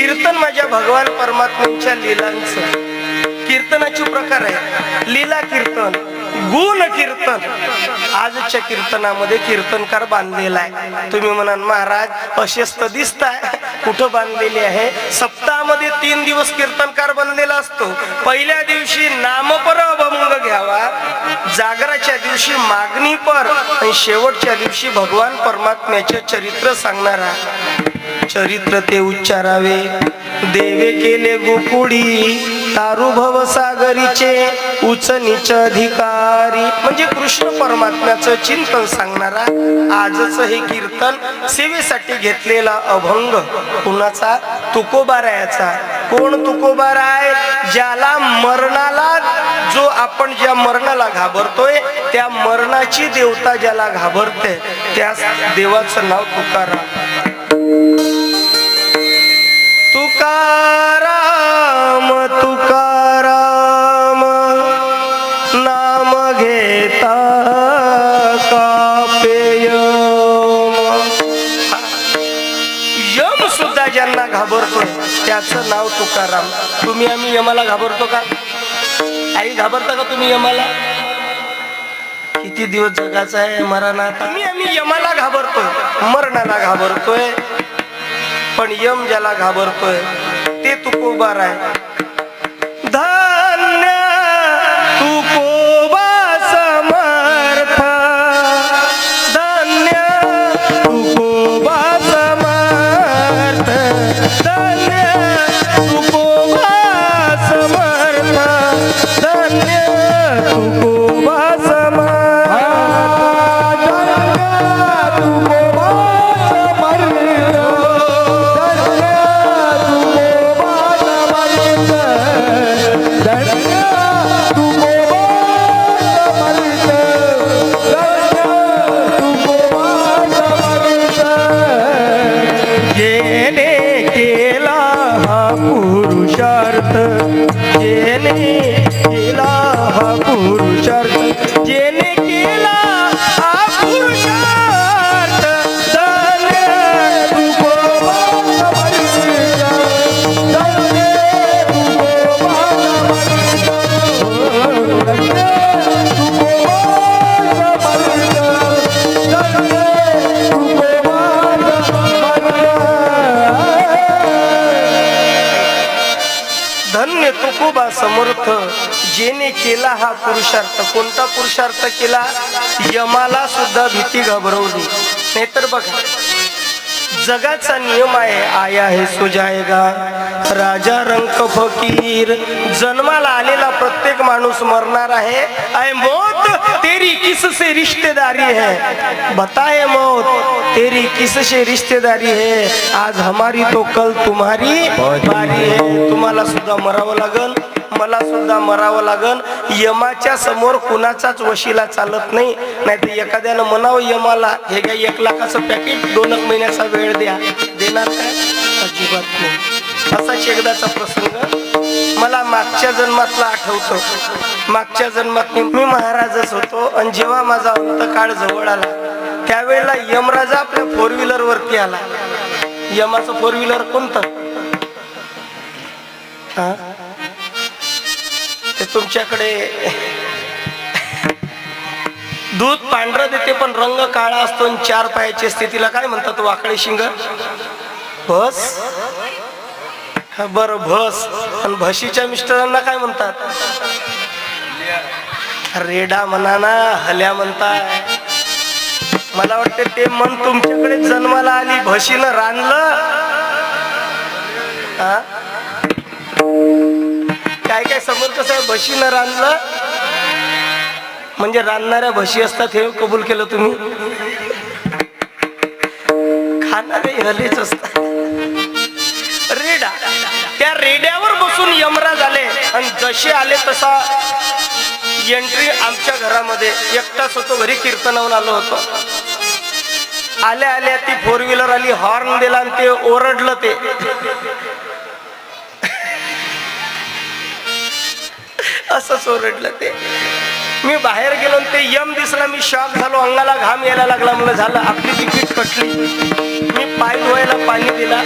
कीर्तन माझ्या भगवान परमात्म्यांच्या लीलांचं. कीर्तनाचे प्रकार आहे लीला कीर्तन गुण कीर्तन. आजच्या कीर्तनामध्ये कीर्तनकार बांधलेला आहे. तुम्ही म्हणाल महाराज अशेस्त दिसताय. कुठं बांधलेली आहे? सप्ताहामध्ये तीन दिवस कीर्तनकार बनलेला असतो. पहिल्या दिवशी नामपर अभंग घ्यावा. जागराच्या दिवशी मागणी पर. आणि शेवटच्या दिवशी भगवान परमात्म्याचे चरित्र सांगणारा. चरित्र ते उच्चारावे. देवे केले गोकुडी तारुभव सागरीचे उचनीच अधिकारी. म्हणजे कृष्ण परमात्म्याचं चिंतन सांगणारा आजच हे कीर्तन सेवेसाठी घेतलेला अभंग. कुणाचा? तुकोबारायाचा. कोण तुकोबाराय ज्याला मरणाला जो आपण ज्या मरणाला घाबरतोय त्या मरणाची देवता ज्याला घाबरते त्या देवाचं नाव तुकाराम. तुकाराम तुकाराम नाम घेता कापेय यम सुद्धा ज्यांना घाबरतो त्याचं नाव तुकाराम. तुम्ही आम्ही यमाला घाबरतो का? आई घाबरता का तुम्ही यमाला? किती दिवस जगाचा आहे मरणात आम्ही आम्ही यमाला घाबरतोय मरणाला घाबरतोय. पण यम ज्याला घाबरतोय ते तुकोबार आहे तुकोबा समर्थ जेने केला हा पुरुषार्थ. कोणता पुरुषार्थ केला? यमाला सुद्धा भीती घाबरवली. नाहीतर बघा जगाचा नियम आहे आया हे सुजायगा राजा रंक फकीर जन्माला आलेला प्रत्येक माणूस मरणार आहे. आय मोत! तेरी किससे रिश्तेदारी है? बताए मौत तेरी किससे रिश्तेदारी है? आज हमारी तो कल तुम्हारी बारी है। तुम्हाला सुद्धा मरावं लागल मला सुद्धा मरावं लागल. यमाच्या समोर कुणाचाच वशिला चालत नाही. नाहीतर एखाद्यानं म्हणावं यमाला हे काय एक लाखाचं पॅकेट दोन महिन्याचा वेळ द्या. देणार काय? अजिबात नाही. असाच एकदाचा प्रसंग मला मागच्या जन्मातला आठवतो. मागच्या जन्मात मी महाराजच होतो आणि जेव्हा माझा अंतकाळ जवळ आला त्यावेळेला यमराजा आपल्या फोर व्हीलर वरती आला. यमाचं फोर व्हीलर कोणतं? ते तुमच्याकडे दूध पांढरं देते पण रंग काळा असतो आणि चार पायाची स्थितीला काय म्हणतात वाकडे शिंग? बस बर भस. आणि भशीच्या मिस्टरांना काय म्हणतात? रेडा म्हणा ना हल्या म्हणताय मला वाटते ते मन तुमच्याकडे जन्माला आली भशीनं रानलं. काय काय समोर कसं आहे? म्हशीनं रानलं. म्हणजे रानणाऱ्या भशी असतात हे कबूल केलं तुम्ही? खाणारे हलेच असतात. रेडा. त्या रेड्यावर बसून यमराज आले. आणि जसे आले तसा एंट्री आमच्या घरामध्ये. एकटाच होतो घरी कीर्तनावून आलो होतो. आल्या आल्या ती फोर व्हीलर आली हॉर्न दिला आणि ते ओरडलं ते. असंच ओरडलं ते. मी बाहेर गेलो ते यम दिसला मी शॉक झालो. अंगाला घाम यायला लागला मला झालं आपली तिकीट कटली मी पाय धुवायला पाणी दिला.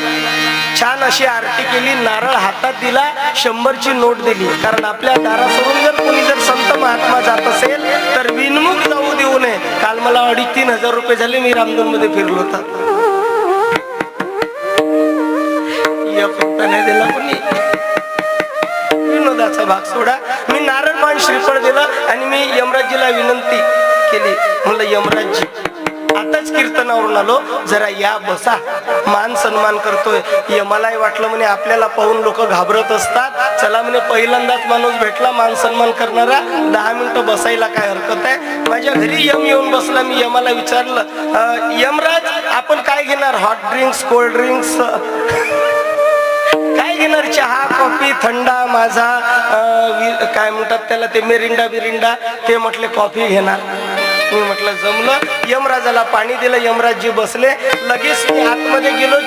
छान अशी आरती केली. नारळ हातात दिला शंभरची नोट दिली. कारण आपल्या दारासमोर जर कोणी जर महात्मा जात असेल तर विनमुख जाऊ देऊ नये. काल मला अडीच तीन हजार रुपये झाले मी रामधनमध्ये फिरलो होता. नाही दिला कोणी? विनोदाचा भाग सोडा. मी नारळ पान श्रीफळ दिला आणि मी यमराजीला विनंती केली. म्हणलं यमराजजी आत्ताच कीर्तनावरून आलो. जरा या बसा. मान सन्मान करतोय. यमालाही वाटलं म्हणे आपल्याला पाहून लोक घाबरत असतात. चला म्हणे पहिल्यांदाच माणूस भेटला मान सन्मान करणारा. दहा मिनिटं बसायला काय हरकत आहे? माझ्या घरी यम येऊन बसला मी. यमाला विचारलं यमराज आपण काय घेणार? हॉट ड्रिंक्स कोल्ड ड्रिंक्स काय घेणार? चहा कॉफी थंडा माझा? काय म्हणतात त्याला? ते मिरिंडा बिरिंडा. ते म्हटले कॉफी घेणार. मी म्हटलं जमलं. यमराजाला पाणी दिलं यमराजजी बसले. लगेच मी आतमध्ये गेलो.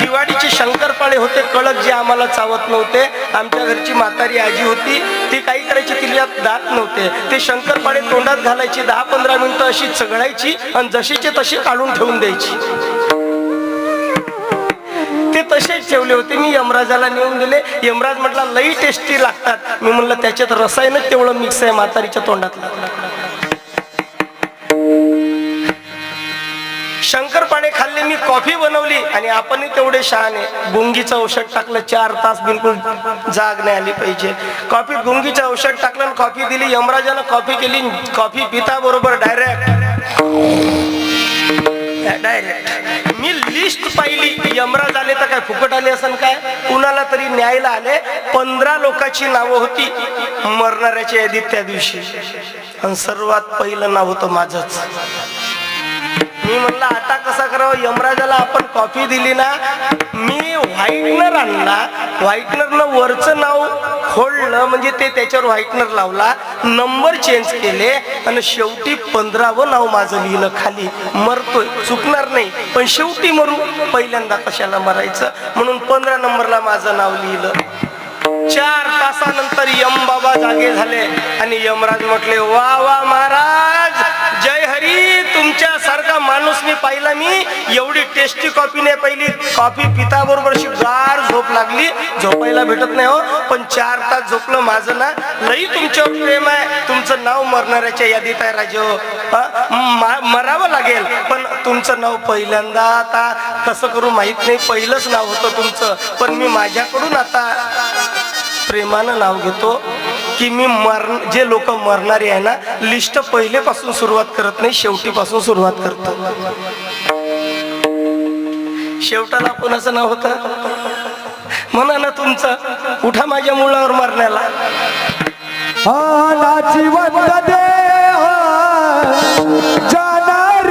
दिवाळीचे शंकरपाळे होते कळक जे आम्हाला चावत नव्हते. आमच्या घरची म्हातारी आजी होती ती काही करायची तिला दात नव्हते. ते शंकरपाळे तोंडात घालायची दहा पंधरा मिनिटं अशी चघळायची आणि जशीचे तशी काढून ठेवून द्यायची. ते तसेच ठेवले होते. मी यमराजाला नेऊन दिले. यमराज म्हटला लई टेस्टी लागतात. मी म्हणलं त्याच्यात रसायनच तेवढं मिक्स आहे म्हातारीच्या तोंडात शंकरपाणे कॉफी बनवली आणि आपणही तेवढे शहाणे. गुंगीचं औषध टाकलं चार तास बिलकुल जाग नाही आली पाहिजे. कॉफी गुंगीचं औषध टाकलं आणि कॉफी दिली. यमराजानं कॉफी केली. कॉफी पिता बरोबर डायरेक्ट डायरेक्ट मी लिस्ट पाहिली. यमराज आले तर काय फुकट आले असं काय? कुणाला तरी न्यायला आले. पंधरा लोकांची नावं होती. मरणाऱ्याच्या यादीत त्या दिवशी. आणि सर्वात पहिलं नाव होतं माझंच. मी म्हणलं आता कसा करावं? यमराजाला आपण कॉफी दिली ना मी व्हाईटनर आणला. व्हाईटनरनं वरचं नाव खोडलं म्हणजे ते त्याच्यावर व्हाईटनर लावला नंबर चेंज केले आणि शेवटी पंधरावं नाव माझं लिहिलं खाली. मरतोय. चुकणार नाही. पण शेवटी मरू. पहिल्यांदा कशाला मरायचं? म्हणून पंधरा नंबरला माझं नाव लिहिलं. चार तासानंतर यम बाबा जागे झाले आणि यमराज म्हटले वा वा महाराज! जय हरी! तुमच्या सारखा माणूस मी पाहिला मी. एवढी टेस्टी कॉफी नाही पहिली. कॉफी पिता बरोबर गार झोप लागली. झोपायला भेटत नाही हो. पण चार तास झोपलं माझं ना. लई तुमच्यावर प्रेम आहे. तुमचं नाव मरणाऱ्याच्या यादीत आहे राजो. मरावं लागेल. पण तुमचं नाव पहिल्यांदा आता कसं करू माहीत नाही. पहिलंच नाव होतं तुमचं. पण मी माझ्याकडून आता प्रेमानं नाव घेतो. की मी मर जे लोक मरणारे आहे ना लिस्ट पहिलेपासून सुरुवात करत नाही शेवटीपासून सुरुवात करतो शेवटाला कोणाचं नाव होतं? म्हणा ना तुमचं उठा माझ्या मुळावर मरण्याला. जाणार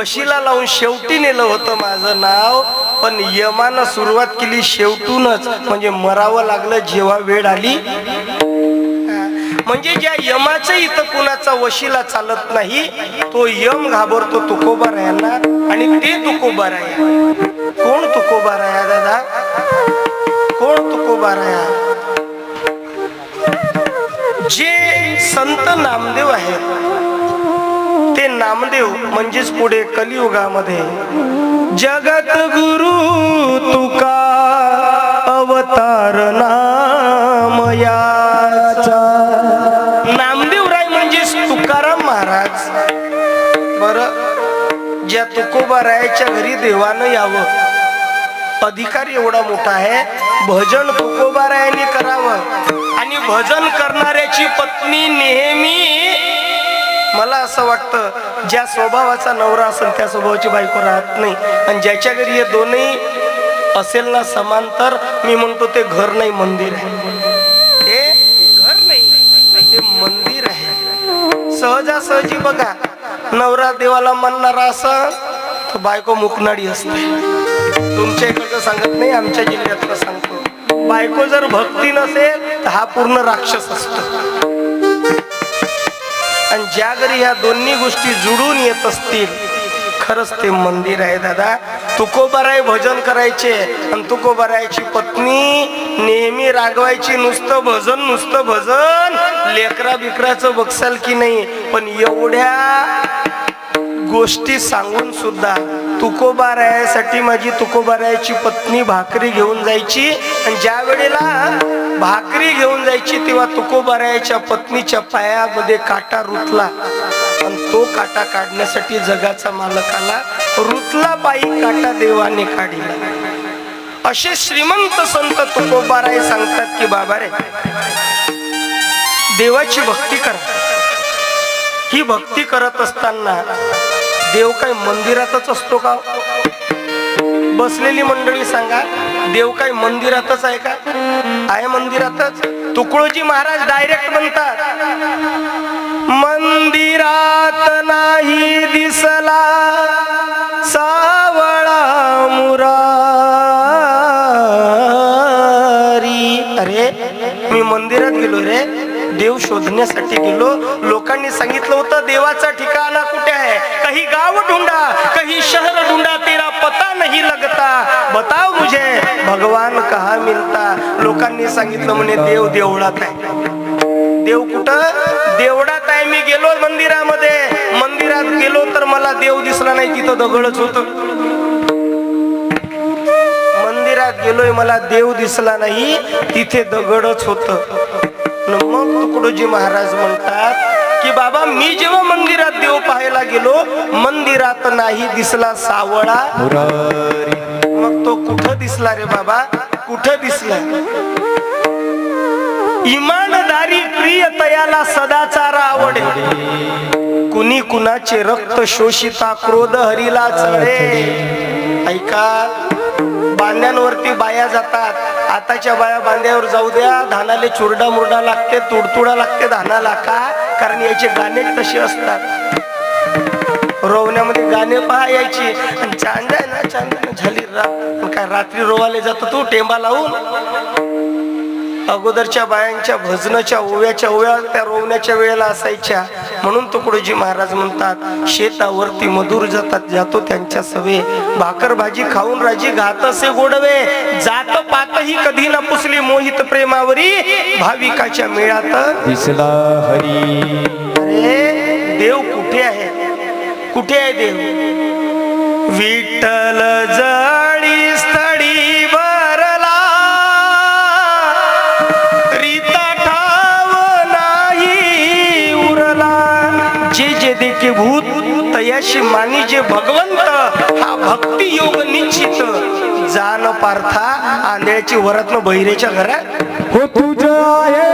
वशीला लावून शेवटी नेलं होतं माझं नाव पण यमानं सुरुवात केली शेवटूनच. म्हणजे मरावं लागलं जेव्हा वेळ आली. म्हणजे ज्या यमाचं इथं कुणाचा वशीला चालत नाही तो यम घाबरतो तुकोबार यांना आणि ते तुकोबार आहे कोण तुकोबार आहे दादा? कोण तुकोबार आहे जे संत नामदेव आहेत नामदेव म्हणजेच पुढे कलियुगामध्ये. जगत गुरु तुका अवतार नामयाचा नामदेव राय म्हणजेच तुकाराम महाराज. बर ज्या तुकोबा रायाच्या घरी देवानं यावं. अधिकार एवढा मोठा आहे भजन तुकोबा रायाने करावं. आणि भजन करणाऱ्याची पत्नी नेहमी मला असं वाटतं ज्या स्वभावाचा नवरा असेल त्या स्वभावाची बायको राहत नाही. आणि ज्याच्या घरी हे दोन्ही असेल ना समांतर मी म्हणतो ते घर नाही मंदिर आहे. ते घर नाही ते मंदिर आहे. सहजासहजी बघा नवरा देवाला म्हणणारा असं तर बायको मुकनाडी असते. तुमच्या इकडचं सांगत नाही आमच्या जिल्ह्यातलं सांगतो. बायको जर भक्ती नसेल तर हा पूर्ण राक्षस असतो. आणि ज्या घरी ह्या दोन्ही गोष्टी जुळून येत असतील खरंच ते मंदिर आहे दादा. तुकोबाराय भजन करायचे आणि तुकोबारायची पत्नी नेहमी रागवायची नुसतं भजन नुसतं भजन. लेकरा बिकराचं बघसाल की नाही पण एवढ्या गोष्टी सांगून सुद्धा तुकोबारायासाठी माझी तुकोबारायाची पत्नी भाकरी घेऊन जायची. आणि ज्या वेळेला भाकरी घेऊन जायची तेव्हा तुकोबारायाच्या पत्नीच्या पायामध्ये काटा रुतला. आणि तो काटा काढण्यासाठी जगाचा मालक आला. रुतला बाई काटा देवाने काढला. असे श्रीमंत संत तुकोबाराय सांगतात की बाबा रे देवाची भक्ती करा. ही भक्ती करत असताना देव काय मंदिरातच असतो का? बसलेली मंडळी सांगा देव काय मंदिरातच आहे का? आहे मंदिरातच. तुकडोजी महाराज डायरेक्ट म्हणतात मंदिरात नाही दिसला सावळा मुरारी. अरे मी मंदिरात गेलो रे. देव शोधण्यासाठी गेलो. लोकांनी सांगितलं होतं देवाचं ठिकाणा कुठे आहे? काही गाव ढुंडा काही शहर ढुंडा तेरा पता नाही लगता? बताओ मुझे भगवान कहा मिलता? लोकांनी सांगितलं म्हणे देव देवळात आहे. देव कुठं? देवळात आहे. मी गेलो मंदिरामध्ये. मंदिरात गेलो तर मला देव दिसला नाही तिथं दगडच होत. मंदिरात गेलोय मला देव दिसला नाही तिथे दगडच होत. मग तुकडोजी महाराज म्हणतात की बाबा मी जेव्हा मंदिरात देव पाहायला गेलो मंदिरात नाही दिसला सावळा. मग तो कुठं दिसला रे बाबा? कुठं दिसला? इमानदारी प्रिय तयाला सदाचार आवडे. कुणी कुणाचे रक्त शोषिता क्रोध हरीला चढे. ऐका बांध्यांवरती बाया जातात. आताच्या बाया बांध्यावर जाऊ द्या. धानाले चुरडा मुरडा लागते तुडतुडा लागते धानाला का कारण याचे गाणे तसे असतात. रोवण्यामध्ये गाणे पहा यायची आणि चांदा ना चांदा झाली रात काय रात्री रोवाले जातो तू टेंबा लावून. अगोदरच्या बायांच्या भजनाच्या ओव्याच्या ओव्या त्या रोवण्याच्या वेळेला असायच्या. म्हणून तुकडोजी महाराज म्हणतात शेतावरती मधुर जातात जातो त्यांच्या सवे. भाकर भाजी खाऊन राजी घात असे गोडवे. जात पातही कधी न पुसली मोहित प्रेमावरी. भाविकाच्या मेळात दिसला हरी. अरे देव कुठे आहे? कुठे आहे देव? विठ्ठल जळी तयाशी मानी जे भगवंत हा भक्ती योग निश्चित. जान पार्था आंधळ्याची वरातनं बहिरेच्या घरात. हो तुझ्या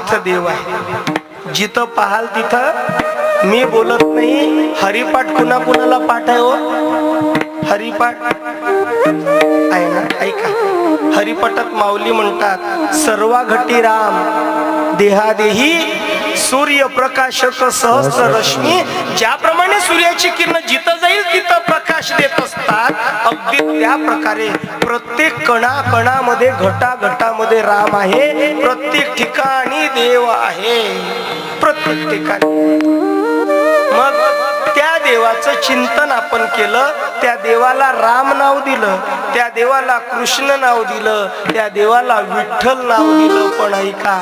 तिथं देव आहे. जिथं पाहाल तिथं मी बोलत नाही. हरिपाठ कुणा कुणाला पाठ आहे हो? हरिपाठ. आहे ना? ऐका. हरिपाठात माऊली म्हणतात सर्वा घटी राम देहादेही सूर्य प्रकाशक सहस्र रश्मी ज्याप्रमाणे सूर्याची किरण जिथं जाईल तिथं प्रकाश देत असतात अगदी त्या प्रकारे प्रत्येक कणा कणामध्ये घटा घटामध्ये राम आहे प्रत्येक ठिकाणी देव आहे. प्रत्येक ठिकाणी मग त्या देवाचं चिंतन आपण केलं त्या देवाला राम नाव दिलं त्या देवाला कृष्ण नाव दिलं त्या देवाला विठ्ठल नाव दिलं पण ऐका.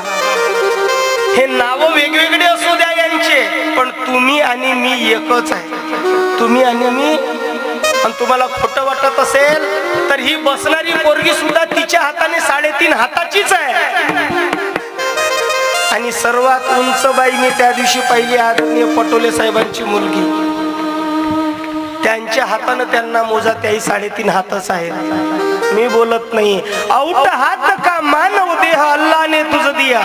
हे नाव वेगवेगळे असू द्या यांचे पण तुम्ही आणि मी एकच आहे. तुम्ही आणि मी आणि तुम्हाला खोटं वाटत असेल तर ही बसणारी पोरगी सुद्धा तिच्या हाताने साडेतीन हाताचीच आहे. आणि सर्वात उंच बाई मी त्या दिवशी पाहिली आदरणीय पटोले साहेबांची मुलगी. त्यांच्या हातानं त्यांना मोजा त्याही साडेतीन हातच आहे मी बोलत नाही. औट हात का मानव देह अल्लाने तुझ दिया.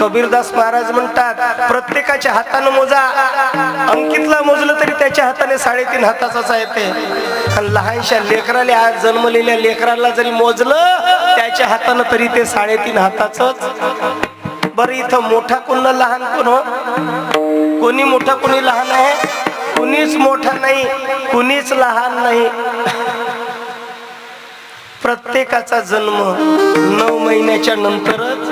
कबीरदास महाराज म्हणतात प्रत्येकाच्या हातानं मोजा. अंकितला मोजलं तरी त्याच्या हाताने साडेतीन हाताचाच आहे ते. आणि लहानशा लेकराला आज जन्मलेल्या लेकराला जरी मोजलं त्याच्या हातानं तरी ते साडेतीन हाताच बरं इथं मोठा कोण लहान कोण हो? कोणी मोठा कोणी लहान आहे? कुणीच मोठा नाही कुणीच लहान नाही. प्रत्येकाचा जन्म नऊ महिन्याच्या नंतरच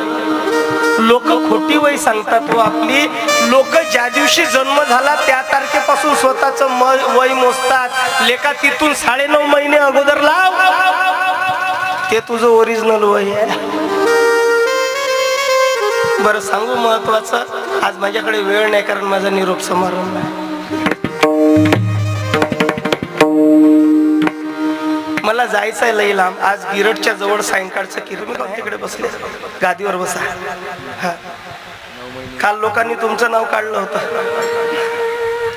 लोक खोटी वय सांगतात व आपली लोक ज्या दिवशी जन्म झाला त्या तारखेपासून स्वतःच वय मोजतात. लेखा तिथून साडे नऊ महिने अगोदर लाव. ते तुझं ओरिजिनल वय आहे. बरं सांगू महत्वाचं? आज माझ्याकडे वेळ नाही कारण माझा निरोप समारंभ आहे. मला जायचं आहे लई लांब. आज गिरटच्या जवळ सायंकाळचं किर मी तिकडे बसले. गादीवर बसा. हा. काल लोकांनी तुमचं नाव काढलं होतं.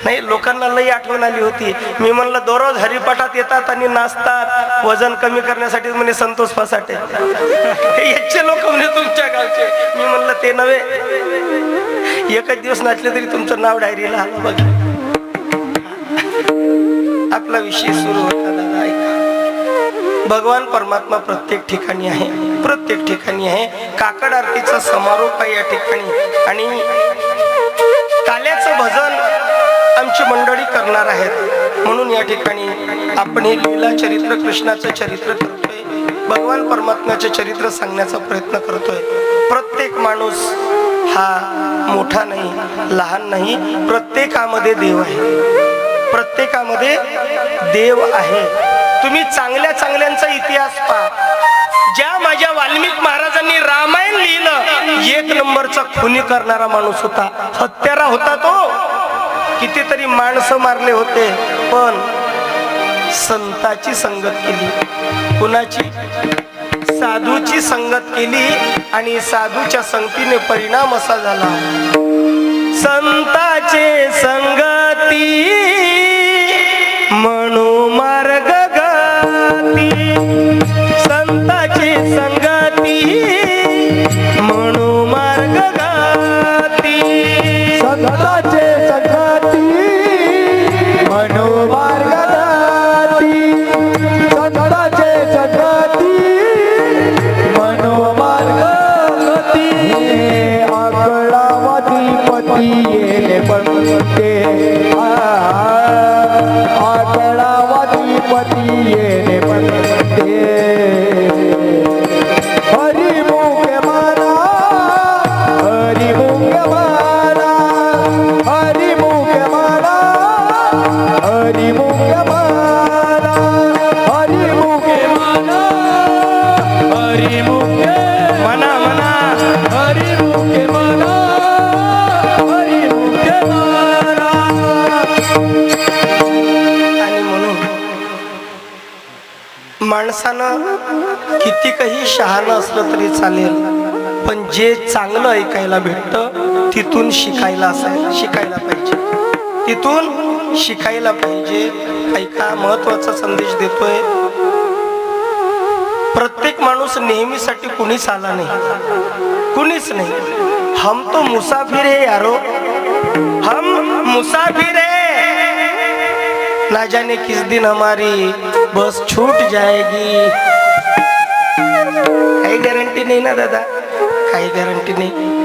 नाही लोकांना लई आठवण आली होती. मी म्हणलं दररोज हरिपाठात येतात आणि नाचतात. वजन कमी करण्यासाठी म्हणे संतोष फसाटे याचे लोक म्हणजे तुमच्या गावचे. मी म्हणलं ते नव्हे. एकच दिवस नाचले तरी तुमचं नाव डायरीला आलं बघ. आपला विषय सुरू होता दादा. ऐका. भगवान परमात्मा प्रत्येक ठिकाणी आहे. प्रत्येक ठिकाणी आहे. काकड आरतीचा समारोप आहे या ठिकाणी. आणि काल्याचं भजन आमची मंडळी करणार आहेत. म्हणून या ठिकाणी आपण हे लीला चरित्र कृष्णाचं चरित्र करतोय. भगवान परमात्म्याचे चरित्र सांगण्याचा प्रयत्न करतोय. प्रत्येक माणूस हा मोठा नाही लहान नाही. प्रत्येकामध्ये देव आहे. प्रत्येकामध्ये देव आहे. तुम्ही चांगल्या चांगल्यांचा इतिहास पहा. ज्या माझ्या वाल्मिक महाराजांनी रामायण लिहिलं एक नंबरचा खुनी करणारा माणूस होता. हत्यारा होता तो. कितीतरी माणसं मारले होते पण संताची संगत केली. कुणाची? साधूची संगत केली आणि साधूच्या संगतीने परिणाम असा झाला. संताचे संगती माणसानं किती काही शहाणं असलं तरी चालेल. पण जे चांगलं ऐकायला भेटतं तिथून शिकायला असायला शिकायला पाहिजे. तिथून शिकायला पाहिजे. ऐका महत्त्वाचा संदेश देतोय. प्रत्येक माणूस नेहमीसाठी कुणीच आला नाही. कुणीच नाही. हम तो मुसाफिर है यारो. हम मुसाफिर है. ना जाने किस दिन हमारी बस छूट जाएगी। काही गॅरंटी नाही ना दादा? काही गॅरंटी नाही।